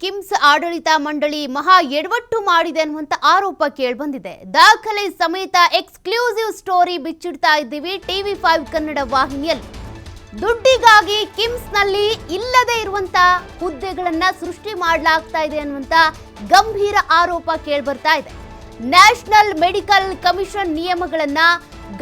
ಕಿಮ್ಸ್ ಆಡಳಿತ ಮಂಡಳಿ ಮಹಾ ಎಡವಟ್ಟು ಮಾಡಿದೆ ಅನ್ನುವಂತ ಆರೋಪ ಕೇಳಿಬಂದಿದೆ. ದಾಖಲೆ ಸಮೇತ ಎಕ್ಸ್ಕ್ಲೂಸಿವ್ ಸ್ಟೋರಿ ಬಿಚ್ಚಿಡ್ತಾ ಇದ್ದೀವಿ ಟಿವಿ ಫೈವ್ ಕನ್ನಡ ವಾಹಿನಿಯಲ್ಲಿ. ದುಡ್ಡಿಗಾಗಿ ಕಿಮ್ಸ್ನಲ್ಲಿ ಇಲ್ಲದೆ ಇರುವಂತ ಹುದ್ದೆಗಳನ್ನ ಸೃಷ್ಟಿ ಮಾಡಲಾಗ್ತಾ ಇದೆ ಅನ್ನುವಂತ ಗಂಭೀರ ಆರೋಪ ಕೇಳ್ಬರ್ತಾ ಇದೆ. ನ್ಯಾಷನಲ್ ಮೆಡಿಕಲ್ ಕಮಿಷನ್ ನಿಯಮಗಳನ್ನ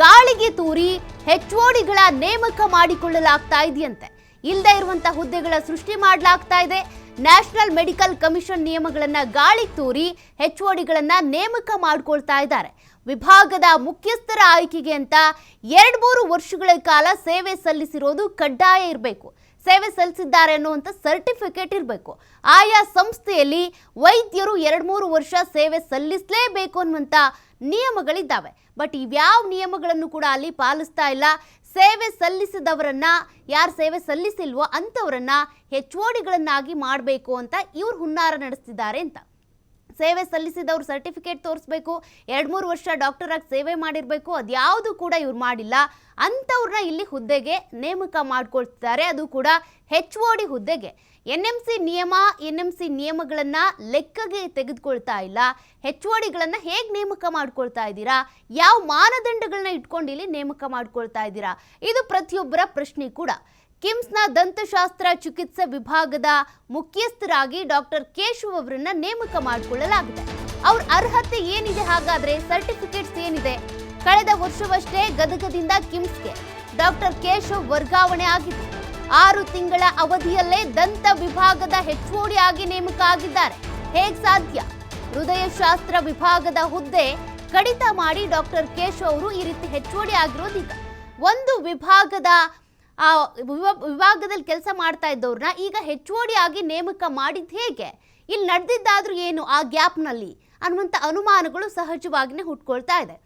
ಗಾಳಿಗೆ ತೂರಿ ಹೆಚ್ಓಡಿಗಳ ನೇಮಕ ಮಾಡಿಕೊಳ್ಳಲಾಗ್ತಾ ಇದೆಯಂತೆ. ಇಲ್ಲದೆ ಇರುವಂತ ಹುದ್ದೆಗಳ ಸೃಷ್ಟಿ ಮಾಡಲಾಗ್ತಾ ಇದೆ. ನ್ಯಾಷನಲ್ ಮೆಡಿಕಲ್ ಕಮಿಷನ್ ನಿಯಮಗಳನ್ನು ಗಾಳಿ ತೂರಿ ಹೆಚ್ಒಡಿಗಳನ್ನು ನೇಮಕ ಮಾಡಿಕೊಳ್ತಾ ಇದ್ದಾರೆ. ವಿಭಾಗದ ಮುಖ್ಯಸ್ಥರ ಆಯ್ಕೆಗೆ ಅಂತ ಎರಡು ಮೂರು ವರ್ಷಗಳ ಕಾಲ ಸೇವೆ ಸಲ್ಲಿಸಿರೋದು ಕಡ್ಡಾಯ ಇರಬೇಕು. ಸೇವೆ ಸಲ್ಲಿಸಿದ್ದಾರೆ ಅನ್ನುವಂಥ ಸರ್ಟಿಫಿಕೇಟ್ ಇರಬೇಕು. ಆಯಾ ಸಂಸ್ಥೆಯಲ್ಲಿ ವೈದ್ಯರು ಎರಡು ಮೂರು ವರ್ಷ ಸೇವೆ ಸಲ್ಲಿಸಲೇಬೇಕು ಅನ್ನುವಂಥ ನಿಯಮಗಳಿದ್ದಾವೆ. ಬಟ್ ಇವ್ಯಾವ ನಿಯಮಗಳನ್ನು ಕೂಡ ಅಲ್ಲಿ ಪಾಲಿಸ್ತಾ ಇಲ್ಲ. ಸೇವೆ ಸಲ್ಲಿಸಿದವರನ್ನ, ಯಾರು ಸೇವೆ ಸಲ್ಲಿಸಿಲ್ವೋ ಅಂಥವರನ್ನ ಡಿಗಳನ್ನಾಗಿ ಮಾಡಬೇಕು ಅಂತ ಇವ್ರು ಹುನ್ನಾರ ನಡೆಸ್ತಿದ್ದಾರೆ ಅಂತ. ಸೇವೆ ಸಲ್ಲಿಸಿದವ್ರು ಸರ್ಟಿಫಿಕೇಟ್ ತೋರಿಸ್ಬೇಕು, ಎರಡು ಮೂರು ವರ್ಷ ಡಾಕ್ಟರ್ ಆಗಿ ಸೇವೆ ಮಾಡಿರಬೇಕು, ಅದ್ಯಾವುದು ಕೂಡ ಇವ್ರು ಮಾಡಿಲ್ಲ. ಅಂಥವ್ರನ್ನ ಇಲ್ಲಿ ಹುದ್ದೆಗೆ ನೇಮಕ ಮಾಡ್ಕೊಳ್ತಿದ್ದಾರೆ. ಅದು ಕೂಡ ಹೆಚ್ ಓ ಡಿ ಹುದ್ದೆಗೆ. ಎನ್ ಎಂ ಸಿ ನಿಯಮ ಎನ್ ಎಂ ಸಿ ನಿಯಮಗಳನ್ನು ಲೆಕ್ಕಗೆ ತೆಗೆದುಕೊಳ್ತಾ ಇಲ್ಲ. ಹೆಚ್ ಓ ಡಿಗಳನ್ನು ಹೇಗೆ ನೇಮಕ ಮಾಡ್ಕೊಳ್ತಾ ಇದ್ದೀರಾ? ಯಾವ ಮಾನದಂಡಗಳನ್ನ ಇಟ್ಕೊಂಡು ಇಲ್ಲಿ ನೇಮಕ ಮಾಡ್ಕೊಳ್ತಾ ಇದ್ದೀರಾ? ಇದು ಪ್ರತಿಯೊಬ್ಬರ ಪ್ರಶ್ನೆ ಕೂಡ. ಕಿಮ್ಸ್ನ ದಂತಶಾಸ್ತ್ರ ಚಿಕಿತ್ಸೆ ವಿಭಾಗದ ಮುಖ್ಯಸ್ಥರಾಗಿ ಡಾಕ್ಟರ್ ಕೇಶವ್ ಅವರನ್ನ ನೇಮಕ ಮಾಡಿಕೊಳ್ಳಲಾಗಿದೆ. ಅವ್ರ ಅರ್ಹತೆ ಏನಿದೆ? ಹಾಗಾದ್ರೆ ಸರ್ಟಿಫಿಕೇಟ್ಸ್ ಏನಿದೆ? ಕಳೆದ ವರ್ಷವಷ್ಟೇ ಗದಗದಿಂದ ಕಿಮ್ಸ್ಗೆ ಡಾಕ್ಟರ್ ಕೇಶವ್ ವರ್ಗಾವಣೆ ಆಗಿದೆ. ಆರು ತಿಂಗಳ ಅವಧಿಯಲ್ಲೇ ದಂತ ವಿಭಾಗದ ಹೆಚ್ಚುವಡಿ ಆಗಿ ನೇಮಕ ಆಗಿದ್ದಾರೆ ಹೇಗ್ ಸಾಧ್ಯ? ಹೃದಯ ಶಾಸ್ತ್ರ ವಿಭಾಗದ ಹುದ್ದೆ ಕಡಿತ ಮಾಡಿ ಡಾಕ್ಟರ್ ಕೇಶವ್ ಅವರು ಈ ರೀತಿ ಹೆಚ್ಚುವಡಿ ಆಗಿರೋದಿಲ್ಲ ಒಂದು ವಿಭಾಗದ, ಆ ವಿಭಾಗದಲ್ಲಿ ಕೆಲಸ ಮಾಡ್ತಾ ಇದ್ದವ್ರನ್ನ ಈಗ ಹೆಚ್ಚುವಡಿ ಆಗಿ ನೇಮಕ ಮಾಡಿದ್ದು ಹೇಗೆ? ಇಲ್ಲಿ ನಡೆದಿದ್ದಾದ್ರೂ ಏನು ಆ ಗ್ಯಾಪ್ನಲ್ಲಿ? ಅನ್ನುವಂಥ ಅನುಮಾನಗಳು ಸಹಜವಾಗಿಯೇ ಹುಟ್ಕೊಳ್ತಾ ಇದೆ.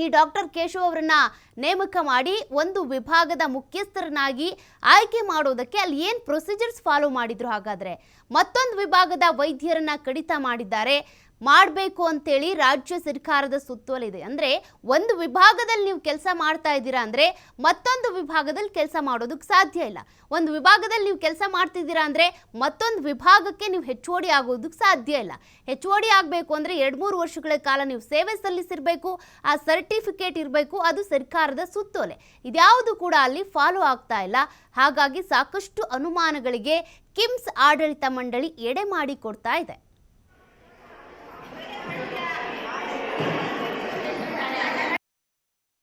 ಈ ಡಾಕ್ಟರ್ ಕೇಶವ್ ಅವರನ್ನ ನೇಮಕ ಮಾಡಿ ಒಂದು ವಿಭಾಗದ ಮುಖ್ಯಸ್ಥರನ್ನಾಗಿ ಆಯ್ಕೆ ಮಾಡೋದಕ್ಕೆ ಅಲ್ಲಿ ಏನು ಪ್ರೊಸೀಜರ್ಸ್ ಫಾಲೋ ಮಾಡಿದ್ರು ಹಾಗಾದ್ರೆ ಮತ್ತೊಂದು ವಿಭಾಗದ ವೈದ್ಯರನ್ನ ಕಡಿತ ಮಾಡಿದ್ದಾರೆ. ಮಾಡಬೇಕು ಅಂತೇಳಿ ರಾಜ್ಯ ಸರ್ಕಾರದ ಸುತ್ತೋಲಿದೆ. ಅಂದರೆ ಒಂದು ವಿಭಾಗದಲ್ಲಿ ನೀವು ಕೆಲಸ ಮಾಡ್ತಾ ಇದ್ದೀರಾ ಅಂದರೆ ಮತ್ತೊಂದು ವಿಭಾಗದಲ್ಲಿ ಕೆಲಸ ಮಾಡೋದಕ್ಕೆ ಸಾಧ್ಯ ಇಲ್ಲ. ಒಂದು ವಿಭಾಗದಲ್ಲಿ ನೀವು ಕೆಲಸ ಮಾಡ್ತಿದ್ದೀರಾ ಅಂದರೆ ಮತ್ತೊಂದು ವಿಭಾಗಕ್ಕೆ ನೀವು ಹೆಚ್ಚುವಡಿ ಆಗೋದಕ್ಕೆ ಸಾಧ್ಯ ಇಲ್ಲ. ಹೆಚ್ಚುವಡಿ ಆಗಬೇಕು ಅಂದರೆ ಎರಡು ಮೂರು ವರ್ಷಗಳ ಕಾಲ ನೀವು ಸೇವೆ ಸಲ್ಲಿಸಿರಬೇಕು, ಆ ಸರ್ಟಿಫಿಕೇಟ್ ಇರಬೇಕು, ಅದು ಸರ್ಕಾರದ ಸುತ್ತೋಲೆ. ಇದ್ಯಾವುದು ಕೂಡ ಅಲ್ಲಿ ಫಾಲೋ ಆಗ್ತಾ ಇಲ್ಲ. ಹಾಗಾಗಿ ಸಾಕಷ್ಟು ಅನುಮಾನಗಳಿಗೆ ಕಿಮ್ಸ್ ಆಡಳಿತ ಮಂಡಳಿ ಎಡೆ ಮಾಡಿ ಕೊಡ್ತಾ ಇದೆ.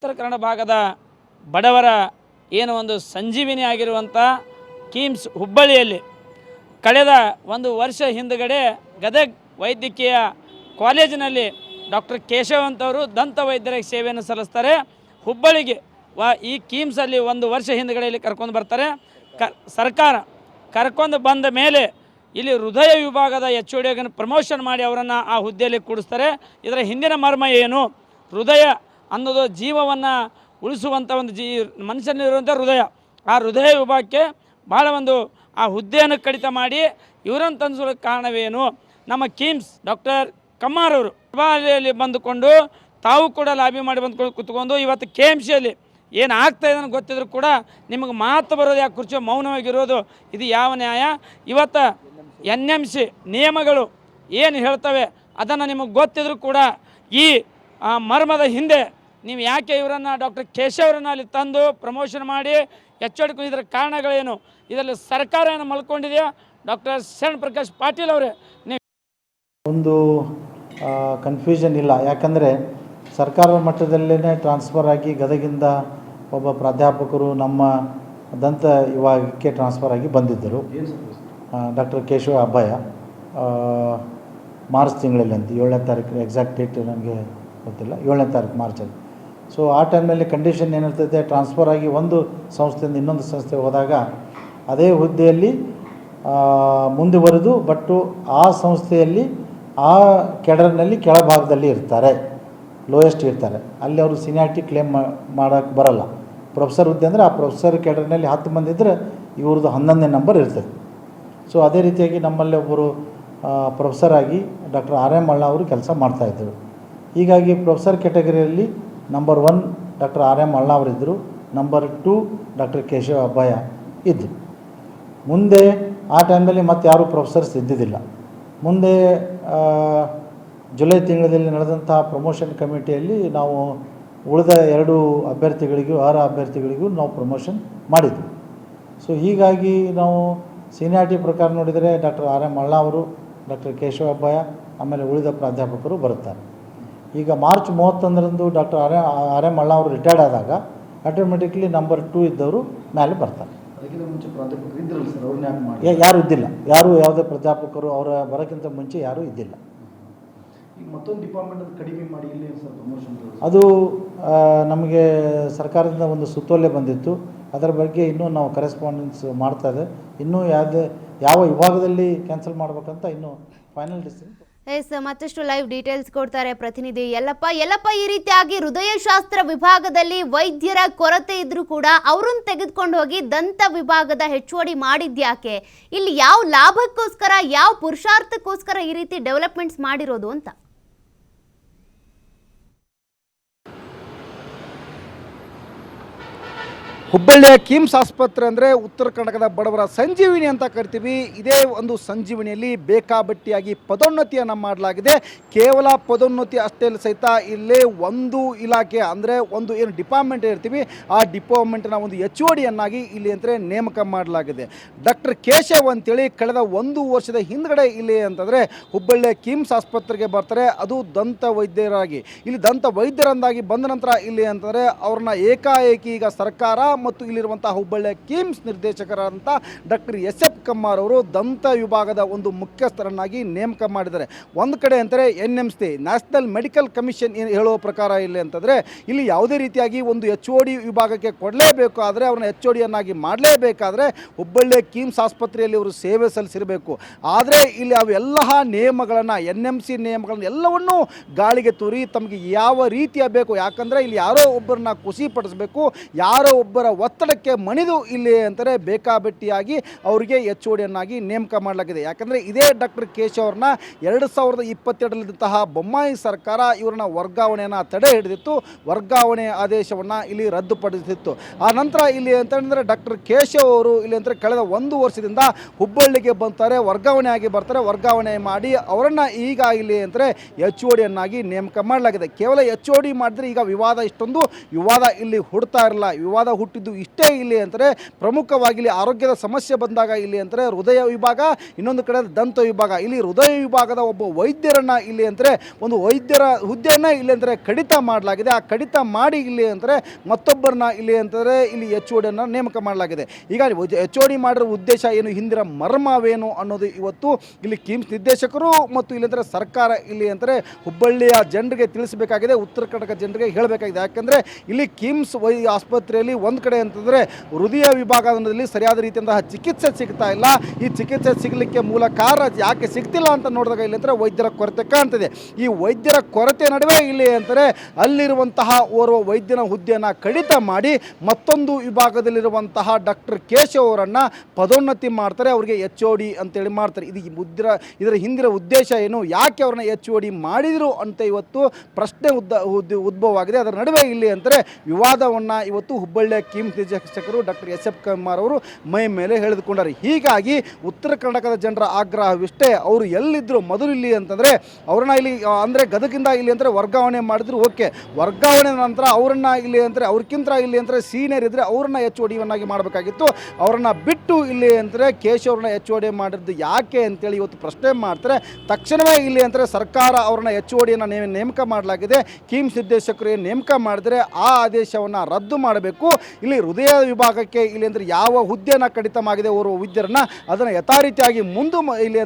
ಉತ್ತರ ಕನ್ನಡ ಭಾಗದ ಬಡವರ ಏನು ಒಂದು ಸಂಜೀವಿನಿ ಆಗಿರುವಂಥ ಕೀಮ್ಸ್ ಹುಬ್ಬಳ್ಳಿಯಲ್ಲಿ ಕಳೆದ ಒಂದು ವರ್ಷ ಹಿಂದುಗಡೆ ಗದಗ್ ವೈದ್ಯಕೀಯ ಕಾಲೇಜಿನಲ್ಲಿ ಡಾಕ್ಟರ್ ಕೇಶವ್ ಅಂತವರು ದಂತ ವೈದ್ಯರ ಸೇವೆಯನ್ನು ಸಲ್ಲಿಸ್ತಾರೆ. ಹುಬ್ಬಳ್ಳಿಗೆ ವ ಈ ಕೀಮ್ಸಲ್ಲಿ ಒಂದು ವರ್ಷ ಹಿಂದುಗಡೆಯಲ್ಲಿ ಕರ್ಕೊಂಡು ಬರ್ತಾರೆ. ಕ ಸರ್ಕಾರ ಕರ್ಕೊಂಡು ಬಂದ ಮೇಲೆ ಇಲ್ಲಿ ಹೃದಯ ವಿಭಾಗದ ಎಚ್ ಒ ಡಿಯನ್ನು ಪ್ರಮೋಷನ್ ಮಾಡಿ ಅವರನ್ನು ಆ ಹುದ್ದೆಯಲ್ಲಿ ಕೂಡಿಸ್ತಾರೆ. ಇದರ ಹಿಂದಿನ ಮರ್ಮ ಏನು? ಹೃದಯ ಅನ್ನೋದು ಜೀವವನ್ನು ಉಳಿಸುವಂಥ ಒಂದು ಜೀ ಮನುಷ್ಯನಲ್ಲಿರುವಂಥ ಹೃದಯ. ಆ ಹೃದಯ ವಿಭಾಗಕ್ಕೆ ಭಾಳ ಒಂದು ಆ ಹುದ್ದೆಯನ್ನು ಕಡಿತ ಮಾಡಿ ಇವರನ್ನು ತಂದಿಸೋದಕ್ಕೆ ಕಾರಣವೇನು? ನಮ್ಮ ಕಿಮ್ಸ್ ಡಾಕ್ಟರ್ ಕಮ್ಮಾರ್ ಅವರು ಸಭಾಯಲ್ಲಿ ಬಂದುಕೊಂಡು ತಾವು ಕೂಡ ಲಾಬಿ ಮಾಡಿ ಬಂದ್ಕೊಂಡು ಕುತ್ಕೊಂಡು ಇವತ್ತು ಕೆ ಎಂ ಸಿಯಲ್ಲಿ ಏನು ಆಗ್ತಾ ಇದೆ ಗೊತ್ತಿದ್ರು ಕೂಡ ನಿಮಗೆ ಮಾತು ಬರೋದು ಯಾಕೆ ಕುರ್ಚಿ ಮೌನವಾಗಿರೋದು? ಇದು ಯಾವ ನ್ಯಾಯ? ಇವತ್ತು ಎನ್ ಎಂ ಸಿ ನಿಯಮಗಳು ಏನು ಹೇಳ್ತವೆ ಅದನ್ನು ನಿಮಗೆ ಗೊತ್ತಿದ್ರು ಕೂಡ ಈ ಆ, ಮರ್ಮದ ಹಿಂದೆ ನೀವು ಯಾಕೆ ಇವರನ್ನು ಡಾಕ್ಟರ್ ಕೇಶವರನ್ನು ಅಲ್ಲಿ ತಂದು ಪ್ರಮೋಷನ್ ಮಾಡಿ ಎಚ್ಚರಿಕೆ ಇದರ ಕಾರಣಗಳೇನು? ಇದರಲ್ಲಿ ಸರ್ಕಾರ ಏನು ಮಲ್ಕೊಂಡಿದೆಯಾ? ಡಾಕ್ಟರ್ ಶರಣ್ ಪ್ರಕಾಶ್ ಪಾಟೀಲ್ ಅವರೇ ನೀವು ಒಂದು ಕನ್ಫ್ಯೂಷನ್ ಇಲ್ಲ. ಯಾಕಂದರೆ ಸರ್ಕಾರದ ಮಟ್ಟದಲ್ಲೇ ಟ್ರಾನ್ಸ್ಫರ್ ಆಗಿ ಗದಗಿಂದ ಒಬ್ಬ ಪ್ರಾಧ್ಯಾಪಕರು ನಮ್ಮ ದಂತ ವಿಭಾಗಕ್ಕೆ ಟ್ರಾನ್ಸ್ಫರ್ ಆಗಿ ಬಂದಿದ್ದರು. ಡಾಕ್ಟರ್ ಕೇಶವ ಅಬ್ಬಯ್ಯ ಆ, ಮಾರ್ಚ್ ತಿಂಗಳಲ್ಲಿ ಅಂತ ಏಳನೇ ತಾರೀಕು ಎಕ್ಸಾಕ್ಟ್ ಡೇಟ್ ನನಗೆ ಗೊತ್ತಿಲ್ಲ, ಏಳನೇ ತಾರೀಕು, ಮಾರ್ಚಲ್ಲಿ. ಸೊ ಆ ಟೈಮ್ನಲ್ಲಿ ಕಂಡೀಷನ್ ಏನಿರ್ತೈತೆ ಟ್ರಾನ್ಸ್ಫರ್ ಆಗಿ ಒಂದು ಸಂಸ್ಥೆಯಿಂದ ಇನ್ನೊಂದು ಸಂಸ್ಥೆ ಹೋದಾಗ, ಅದೇ ಹುದ್ದೆಯಲ್ಲಿ ಮುಂದುವರೆದು ಬಟ್ಟು ಆ ಸಂಸ್ಥೆಯಲ್ಲಿ, ಆ ಕೆಡರ್ನಲ್ಲಿ ಕೆಳಭಾಗದಲ್ಲಿ ಇರ್ತಾರೆ ಲೋಯೆಸ್ಟ್ ಇರ್ತಾರೆ. ಅಲ್ಲಿ ಅವರು ಸಿನಿಯಾರಿಟಿ ಕ್ಲೇಮ್ ಮಾಡೋಕ್ಕೆ ಬರಲ್ಲ. ಪ್ರೊಫೆಸರ್ ಹುದ್ದೆ ಅಂದರೆ ಆ ಪ್ರೊಫೆಸರ್ ಕೆಡರ್ನಲ್ಲಿ ಹತ್ತು ಮಂದಿ ಇದ್ದರೆ ಇವ್ರದ್ದು ಹನ್ನೊಂದನೇ ನಂಬರ್ ಇರ್ತದೆ. ಸೊ ಅದೇ ರೀತಿಯಾಗಿ ನಮ್ಮಲ್ಲಿ ಒಬ್ಬರು ಪ್ರೊಫೆಸರ್ ಆಗಿ ಡಾಕ್ಟರ್ ಆರ್ ಎಂ ಅಳ್ಳ ಅವರು ಕೆಲಸ ಮಾಡ್ತಾಯಿದ್ದರು ಹೀಗಾಗಿ professor ಕ್ಯಾಟಗರಿಯಲ್ಲಿ number one doctor R M ಅಣ್ಣ ಅವರಿದ್ದರು, ನಂಬರ್ ಟೂ ಡಾಕ್ಟರ್ ಕೇಶವ ಅಬ್ಬಾಯ ಇದ್ದರು. ಮುಂದೆ ಆ ಟೈಮಲ್ಲಿ ಮತ್ತೆ ಯಾರೂ ಪ್ರೊಫೆಸರ್ಸ್ ಇದ್ದಿದ್ದಿಲ್ಲ. ಮುಂದೆ ಜುಲೈ ತಿಂಗಳಲ್ಲಿ ನಡೆದಂತಹ ಪ್ರಮೋಷನ್ ಕಮಿಟಿಯಲ್ಲಿ ನಾವು ಉಳಿದ ಎರಡು ಅಭ್ಯರ್ಥಿಗಳಿಗೂ, ಆರು ಅಭ್ಯರ್ಥಿಗಳಿಗೂ ನಾವು ಪ್ರಮೋಷನ್ ಮಾಡಿದ್ವಿ. ಸೊ ಹೀಗಾಗಿ ನಾವು ಸೀನಿಯಾರಿಟಿ ಪ್ರಕಾರ ನೋಡಿದರೆ ಡಾಕ್ಟರ್ ಆರ್ ಎಂ ಅಳ್ಳ ಅವರು, ಡಾಕ್ಟರ್ ಕೇಶವ ಅಬ್ಬಾಯ ಆಮೇಲೆ ಉಳಿದ ಪ್ರಾಧ್ಯಾಪಕರು ಬರುತ್ತಾರೆ. ಈಗ ಮಾರ್ಚ್ ಮೂವತ್ತೊಂದರಂದು ಡಾಕ್ಟರ್ ಅರೆ ಆರ್ ಎಂ ಅಳ್ಳ ಅವರು ರಿಟೈರ್ಡ್ ಆದಾಗ ಆಟೋಮೆಟಿಕ್ಲಿ ನಂಬರ್ ಟೂ ಇದ್ದವರು ಮೇಲೆ ಬರ್ತಾರೆ. ಯಾರು ಇದ್ದಿಲ್ಲ. ಯಾರು ಯಾವುದೇ ಪ್ರಾಧ್ಯಾಪಕರು ಅವರ ಬರೋಕ್ಕಿಂತ ಮುಂಚೆ ಯಾರೂ ಇದ್ದಿಲ್ಲ. ಮತ್ತೊಂದು ಡಿಪಾರ್ಟ್ಮೆಂಟ್ ಅದು ಕಡಿಮೆ ಮಾಡಿ ಇಲ್ಲಿ ಸರ್ ಪ್ರಮೋಷನ್ ಅದು ನಮಗೆ ಸರ್ಕಾರದಿಂದ ಒಂದು ಸುತ್ತೋಲೆ ಬಂದಿತ್ತು. ಅದರ ಬಗ್ಗೆ ಇನ್ನೂ ನಾವು ಕರೆಸ್ಪಾಂಡೆನ್ಸ್ ಮಾಡ್ತಾ ಇದೆ ಇನ್ನೂ ಯಾವುದೇ ಯಾವ ವಿಭಾಗದಲ್ಲಿ ಕ್ಯಾನ್ಸಲ್ ಮಾಡಬೇಕಂತ ಇನ್ನೂ ಫೈನಲ್ ಡಿಸಿಷನ್ ಎಸ್, ಮತ್ತಷ್ಟು ಲೈವ್ ಡೀಟೇಲ್ಸ್ ಕೊಡ್ತಾರೆ ಪ್ರತಿನಿಧಿ ಯಲ್ಲಪ್ಪ. ಯಲ್ಲಪ್ಪ, ಈ ರೀತಿಯಾಗಿ ಹೃದಯಶಾಸ್ತ್ರ ವಿಭಾಗದಲ್ಲಿ ವೈದ್ಯರ ಕೊರತೆ ಇದ್ರೂ ಕೂಡ ಅವ್ರನ್ನ ತೆಗೆದುಕೊಂಡು ಹೋಗಿ ದಂತ ವಿಭಾಗದ ಹೆಚ್ಚುವಡಿ ಮಾಡಿದ್ಯಾಕೆ? ಇಲ್ಲಿ ಯಾವ ಲಾಭಕ್ಕೋಸ್ಕರ, ಯಾವ ಪುರುಷಾರ್ಥಕ್ಕೋಸ್ಕರ ಈ ರೀತಿ ಡೆವಲಪ್ಮೆಂಟ್ಸ್ ಮಾಡಿರೋದು ಅಂತ? ಹುಬ್ಬಳ್ಳಿಯ ಕಿಮ್ಸ್ ಆಸ್ಪತ್ರೆ ಅಂದರೆ ಉತ್ತರ ಕರ್ನಾಟಕದ ಬಡವರ ಸಂಜೀವಿನಿ ಅಂತ ಕರಿತೀವಿ. ಇದೇ ಒಂದು ಸಂಜೀವಿನಿಯಲ್ಲಿ ಬೇಕಾಬಟ್ಟಿಯಾಗಿ ಪದೋನ್ನತಿಯನ್ನು ಮಾಡಲಾಗಿದೆ. ಕೇವಲ ಪದೋನ್ನತಿ ಅಷ್ಟೇ ಸಹಿತ ಇಲ್ಲೇ ಒಂದು ಇಲಾಖೆ ಅಂದರೆ ಒಂದು ಏನು ಡಿಪಾರ್ಟ್ಮೆಂಟ್ ಇರ್ತೀವಿ. ಆ ಡಿಪಾರ್ಟ್ಮೆಂಟ್ನ ಒಂದು ಎಚ್ ಒ ಡಿಯನ್ನಾಗಿ ಇಲ್ಲಿ ಅಂದರೆ ನೇಮಕ ಮಾಡಲಾಗಿದೆ. ಡಾಕ್ಟರ್ ಕೇಶವ್ ಅಂತೇಳಿ ಕಳೆದ ಒಂದು ವರ್ಷದ ಹಿಂದ್ಗಡೆ ಇಲ್ಲಿ ಅಂತಂದರೆ ಹುಬ್ಬಳ್ಳಿಯ ಕಿಮ್ಸ್ ಆಸ್ಪತ್ರೆಗೆ ಬರ್ತಾರೆ. ಅದು ದಂತ ವೈದ್ಯರಾಗಿ. ಇಲ್ಲಿ ದಂತ ವೈದ್ಯರಂದಾಗಿ ಬಂದ ನಂತರ ಇಲ್ಲಿ ಅಂತಂದರೆ ಅವ್ರನ್ನ ಏಕಾಏಕಿ ಈಗ ಸರ್ಕಾರ ಮತ್ತು ಇಲ್ಲಿರುವಂಥ ಹುಬ್ಬಳ್ಳಿಯ ಕಿಮ್ಸ್ ನಿರ್ದೇಶಕರಾದಂಥ ಡಾಕ್ಟರ್ ಎಸ್ ಎಫ್ ಕಮ್ಮಾರ್ ಅವರು ದಂತ ವಿಭಾಗದ ಒಂದು ಮುಖ್ಯಸ್ಥರನ್ನಾಗಿ ನೇಮಕ ಮಾಡಿದ್ದಾರೆ. ಒಂದು ಕಡೆ ಅಂತಾರೆ N M C national medical commission ಹೇಳುವ ಪ್ರಕಾರ ಇಲ್ಲಿ ಅಂತಂದರೆ ಇಲ್ಲಿ ಯಾವುದೇ ರೀತಿಯಾಗಿ ಒಂದು ಎಚ್ ಓ ಡಿ ವಿಭಾಗಕ್ಕೆ ಕೊಡಲೇಬೇಕು ಆದರೆ ಅವ್ರನ್ನ ಎಚ್ ಒ ಡಿಯನ್ನಾಗಿ ಮಾಡಲೇಬೇಕಾದ್ರೆ ಹುಬ್ಬಳ್ಳಿಯ ಕಿಮ್ಸ್ ಆಸ್ಪತ್ರೆಯಲ್ಲಿ ಅವರು ಸೇವೆ ಸಲ್ಲಿಸಿರಬೇಕು. ಆದರೆ ಇಲ್ಲಿ ಅವೆಲ್ಲ ನಿಯಮಗಳನ್ನು ಎನ್ ಎಂ ಸಿ ನಿಯಮಗಳನ್ನು ಎಲ್ಲವನ್ನೂ ಗಾಳಿಗೆ ತೂರಿ ತಮಗೆ ಯಾವ ರೀತಿಯ ಬೇಕು. ಯಾಕಂದರೆ ಇಲ್ಲಿ ಯಾರೋ ಒಬ್ಬರನ್ನ ಖುಷಿಪಡಿಸಬೇಕು ಯಾರೋ ಒಬ್ಬರ ಒತ್ತಡಕ್ಕೆ ಮಣಿದು ಇಲ್ಲಿ ಅಂತಾರೆ ಬೇಕಾಬಿಟ್ಟಿಯಾಗಿ ಅವರಿಗೆ ಎಚ್ ಓ ಡಿಯನ್ನಾಗಿ ನೇಮಕ ಮಾಡಲಾಗಿದೆ. ಯಾಕಂದರೆ ಇದೇ ಡಾಕ್ಟರ್ ಕೇಶವ್ ಅವ್ರನ್ನ ಎರಡು ಸಾವಿರದ ಇಪ್ಪತ್ತೆರಡರಲ್ಲಿದ್ದಂತಹ ಬೊಮ್ಮಾಯಿ ಸರ್ಕಾರ ಇವರನ್ನ ವರ್ಗಾವಣೆಯನ್ನು ತಡೆ ಹಿಡಿದಿತ್ತು. ವರ್ಗಾವಣೆ ಆದೇಶವನ್ನು ಇಲ್ಲಿ ರದ್ದುಪಡಿಸಿತ್ತು ಆ ನಂತರ ಇಲ್ಲಿ ಅಂತಂದರೆ ಡಾಕ್ಟರ್ ಕೇಶವ್ ಅವರು ಇಲ್ಲಿ ಅಂದರೆ ಕಳೆದ ಒಂದು ವರ್ಷದಿಂದ ಹುಬ್ಬಳ್ಳಿಗೆ ಬಂತಾರೆ, ವರ್ಗಾವಣೆ ಆಗಿ ಬರ್ತಾರೆ. ವರ್ಗಾವಣೆ ಮಾಡಿ ಅವರನ್ನು ಈಗ ಇಲ್ಲಿ ಅಂದರೆ ಎಚ್ ಒ ಡಿಯನ್ನಾಗಿ ನೇಮಕ ಮಾಡಲಾಗಿದೆ. ಕೇವಲ ಎಚ್ ಓ ಡಿ ಮಾಡಿದ್ರೆ ಈಗ ವಿವಾದ ಇಷ್ಟೊಂದು. ವಿವಾದ ಇಲ್ಲಿ ಹುಡ್ತಾ ಇರಲ್ಲ. ವಿವಾದ ಹುಟ್ಟಿದ್ದು ಇಷ್ಟೇ ಇಲ್ಲಿ ಅಂದರೆ ಪ್ರಮುಖವಾಗಿ ಇಲ್ಲಿ ಆರೋಗ್ಯದ ಸಮಸ್ಯೆ ಬಂದಾಗ ಇಲ್ಲಿ ಅಂದರೆ ಹೃದಯ ವಿಭಾಗ, ಇನ್ನೊಂದು ಕಡೆ ದಂತ ವಿಭಾಗ. ಇಲ್ಲಿ ಹೃದಯ ವಿಭಾಗದ ಒಬ್ಬ ವೈದ್ಯರನ್ನು ಇಲ್ಲಿ ಅಂದರೆ ಒಂದು ವೈದ್ಯರ ಹುದ್ದೆಯನ್ನು ಇಲ್ಲಿ ಅಂದರೆ ಕಡಿತ ಮಾಡಲಾಗಿದೆ. ಆ ಕಡಿತ ಮಾಡಿ ಇಲ್ಲಿ ಅಂದರೆ ಮತ್ತೊಬ್ಬರನ್ನ ಇಲ್ಲಿ ಅಂತಂದರೆ ಇಲ್ಲಿ ಎಚ್ ಓ ಡಿಯನ್ನು ನೇಮಕ ಮಾಡಲಾಗಿದೆ. ಈಗ ಎಚ್ ಓ ಡಿ ಮಾಡಿರೋ ಉದ್ದೇಶ ಏನು? ಹಿಂದಿನ ಮರ್ಮವೇನು ಅನ್ನೋದು ಇವತ್ತು ಇಲ್ಲಿ ಕಿಮ್ಸ್ ನಿರ್ದೇಶಕರು ಮತ್ತು ಇಲ್ಲಿ ಅಂದರೆ ಸರ್ಕಾರ ಇಲ್ಲಿ ಅಂದರೆ ಹುಬ್ಬಳ್ಳಿಯ ಜನರಿಗೆ ತಿಳಿಸಬೇಕಾಗಿದೆ. ಉತ್ತರ ಕರ್ನಾಟಕ ಜನರಿಗೆ ಹೇಳಬೇಕಾಗಿದೆ. ಯಾಕೆಂದರೆ ಇಲ್ಲಿ ಕಿಮ್ಸ್ ವೈ ಆಸ್ಪತ್ರೆಯಲ್ಲಿ ಒಂದು ಕಡೆ ಅಂತಂದರೆ ಹೃದಯ ವಿಭಾಗದಲ್ಲಿ ಸರಿಯಾದ ರೀತಿಯಂತಹ ಚಿಕಿತ್ಸೆ ಸಿಗ್ತಾ ಇಲ್ಲ. ಈ ಚಿಕಿತ್ಸೆ ಸಿಗಲಿಕ್ಕೆ ಮೂಲ ಕಾರಣ ಯಾಕೆ ಸಿಗ್ತಿಲ್ಲ ಅಂತ ನೋಡಿದಾಗ ಇಲ್ಲಿ ಅಂದರೆ ವೈದ್ಯರ ಕೊರತೆ ಕಾಣ್ತಿದೆ. ಈ ವೈದ್ಯರ ಕೊರತೆ ನಡುವೆ ಇಲ್ಲಿ ಅಂತಾರೆ ಅಲ್ಲಿರುವಂತಹ ಓರ್ವ ವೈದ್ಯನ ಹುದ್ದೆಯನ್ನು ಕಡಿತ ಮಾಡಿ ಮತ್ತೊಂದು ವಿಭಾಗದಲ್ಲಿರುವಂತಹ ಡಾಕ್ಟರ್ ಕೇಶವ್ ಅವರನ್ನು ಪದೋನ್ನತಿ ಮಾಡ್ತಾರೆ. ಅವರಿಗೆ ಎಚ್ ಒ ಡಿ ಅಂತೇಳಿ ಮಾಡ್ತಾರೆ. ಇದು ಮುದ್ರ ಇದರ ಹಿಂದಿನ ಉದ್ದೇಶ ಏನು? ಯಾಕೆ ಅವ್ರನ್ನ ಎಚ್ ಒ ಡಿ ಮಾಡಿದರು ಅಂತ ಇವತ್ತು ಪ್ರಶ್ನೆ ಉದ್ದ ಉದ್- ಉದ್ಭವ ಆಗಿದೆ ಅದರ ನಡುವೆ ಇಲ್ಲಿ ಅಂದರೆ ವಿವಾದವನ್ನು ಇವತ್ತು ಹುಬ್ಬಳ್ಳಿಯ ಕಿಮ್ಸ್ ನಿರ್ದೇಶಕರು ಡಾಕ್ಟರ್ ಎಸ್ ಎಫ್ ಕುಮಾರ್ ಅವರು ಮೈ ಮೇಲೆ ಹೇಳಿದುಕೊಂಡರು ಹೀಗಾಗಿ ಉತ್ತರ ಕರ್ನಾಟಕದ ಜನರ ಆಗ್ರಹವಿಷ್ಟೇ. ಅವರು ಎಲ್ಲಿದ್ದರು ಮೊದಲು ಇಲ್ಲಿ ಅಂತಂದರೆ ಅವ್ರನ್ನ ಇಲ್ಲಿ ಅಂದರೆ ಗದಗಿಂದ ಇಲ್ಲಿ ಅಂದರೆ ವರ್ಗಾವಣೆ ಮಾಡಿದ್ರು ಓಕೆ. ವರ್ಗಾವಣೆ ನಂತರ ಅವರನ್ನು ಇಲ್ಲಿ ಅಂದರೆ ಅವ್ರಕ್ಕಿಂತ ಇಲ್ಲಿ ಅಂದರೆ ಸೀನಿಯರ್ ಇದ್ದರೆ ಅವ್ರನ್ನ ಎಚ್ ಒ ಡಿವನ್ನಾಗಿ ಮಾಡಬೇಕಾಗಿತ್ತು. ಅವರನ್ನ ಬಿಟ್ಟು ಇಲ್ಲಿ ಅಂದರೆ ಕೇಶವ್ರನ್ನ ಎಚ್ ಓ ಡಿ ಮಾಡಿದ್ದು ಯಾಕೆ ಅಂತೇಳಿ ಇವತ್ತು ಪ್ರಶ್ನೆ ಮಾಡ್ತಾರೆ. ತಕ್ಷಣವೇ ಇಲ್ಲಿ ಅಂದರೆ ಸರ್ಕಾರ ಅವ್ರನ್ನ ಎಚ್ ಒ ಡಿಯನ್ನು ನೇಮಕ ಮಾಡಲಾಗಿದೆ. ಕಿಮ್ಸ್ ನಿರ್ದೇಶಕರು ನೇಮಕ ಮಾಡಿದರೆ ಆ ಆದೇಶವನ್ನು ರದ್ದು ಮಾಡಬೇಕು. ಇಲ್ಲಿ ಹೃದಯ ವಿಭಾಗಕ್ಕೆ ಇಲ್ಲಿ ಅಂದರೆ ಯಾವ ಹುದ್ದೆಯನ್ನು ಕಡಿತ ಆಗಿದೆ ಓರ್ವ ವೈದ್ಯರನ್ನ, ಅದನ್ನು ಯಥಾರೀತಿಯಾಗಿ ಮುಂದೆ ಇಲ್ಲಿ